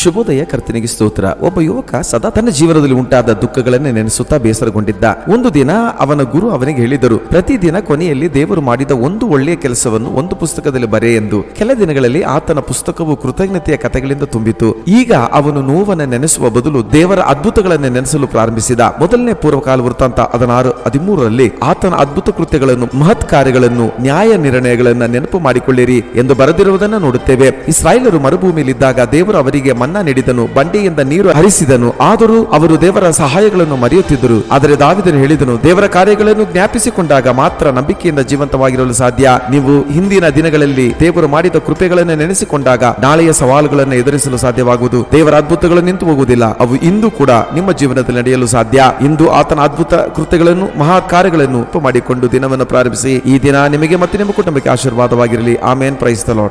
ಶುಭೋದಯ ಕರ್ತನಿಗೆ ಸ್ತೋತ್ರ. ಒಬ್ಬ ಯುವಕ ಸದಾ ತನ್ನ ಜೀವನದಲ್ಲಿ ಉಂಟಾದ ದುಃಖಗಳನ್ನೇ ನೆನೆಸುತ್ತಾ ಬೇಸರಗೊಂಡಿದ್ದ. ಒಂದು ದಿನ ಅವನ ಗುರು ಅವನಿಗೆ ಹೇಳಿದರು, ಪ್ರತಿದಿನ ಕೊನೆಯಲ್ಲಿ ದೇವರು ಮಾಡಿದ ಒಂದು ಒಳ್ಳೆಯ ಕೆಲಸವನ್ನು ಒಂದು ಪುಸ್ತಕದಲ್ಲಿ ಬರೆ ಎಂದು. ಕೆಲ ದಿನಗಳಲ್ಲಿ ಆತನ ಪುಸ್ತಕವು ಕೃತಜ್ಞತೆಯ ಕಥೆಗಳಿಂದ ತುಂಬಿತು. ಈಗ ಅವನು ನೋವನ್ನು ನೆನೆಸುವ ಬದಲು ದೇವರ ಅದ್ಭುತಗಳನ್ನು ನೆನೆಸಲು ಪ್ರಾರಂಭಿಸಿದ. ಮೊದಲನೇ ಪೂರ್ವಕಾಲ ವೃತ್ತಾಂತ ಹದಿನಾರು, ಹದಿಮೂರರಲ್ಲಿ ಆತನ ಅದ್ಭುತ ಕೃತ್ಯಗಳನ್ನು, ಮಹತ್ ಕಾರ್ಯಗಳನ್ನು, ನ್ಯಾಯ ನಿರ್ಣಯಗಳನ್ನು ನೆನಪು ಮಾಡಿಕೊಳ್ಳಿರಿ ಎಂದು ಬರೆದಿರುವುದನ್ನು ನೋಡುತ್ತೇವೆ. ಇಸ್ರಾಯೇಲರು ಮರುಭೂಮಿಯಲ್ಲಿದ್ದಾಗ ದೇವರು ಅವರಿಗೆ ಮನ್ನಾ ನೀಡಿದನು, ಬಂಡೆಯಿಂದ ನೀರು ಹರಿಸಿದನು. ಆದರೂ ಅವರು ದೇವರ ಸಹಾಯಗಳನ್ನು ಮರೆಯುತ್ತಿದ್ದರು. ಆದರೆ ದಾವಿದನು ಹೇಳಿದನು, ದೇವರ ಕಾರ್ಯಗಳನ್ನು ಜ್ಞಾಪಿಸಿಕೊಂಡಾಗ ಮಾತ್ರ ನಂಬಿಕೆಯಿಂದ ಜೀವಂತವಾಗಿರಲು ಸಾಧ್ಯ. ನೀವು ಹಿಂದಿನ ದಿನಗಳಲ್ಲಿ ದೇವರು ಮಾಡಿದ ಕೃಪೆಗಳನ್ನು ನೆನೆಸಿಕೊಂಡಾಗ ನಾಳೆಯ ಸವಾಲುಗಳನ್ನು ಎದುರಿಸಲು ಸಾಧ್ಯವಾಗುವುದು. ದೇವರ ಅದ್ಭುತಗಳು ನಿಂತು ಹೋಗುವುದಿಲ್ಲ. ಅವು ಇಂದು ಕೂಡ ನಿಮ್ಮ ಜೀವನದಲ್ಲಿ ನಡೆಯಲು ಸಾಧ್ಯ. ಇಂದು ಆತನ ಅದ್ಭುತ ಕೃತ್ಯಗಳನ್ನು, ಮಹಾ ಕಾರ್ಯಗಳನ್ನು ಮಾಡಿಕೊಂಡು ದಿನವನ್ನು ಪ್ರಾರಂಭಿಸಿ. ಈ ದಿನ ನಿಮಗೆ ಮತ್ತು ನಿಮ್ಮ ಕುಟುಂಬಕ್ಕೆ ಆಶೀರ್ವಾದವಾಗಿರಲಿ. ಆಮೇನ್. Praise the Lord.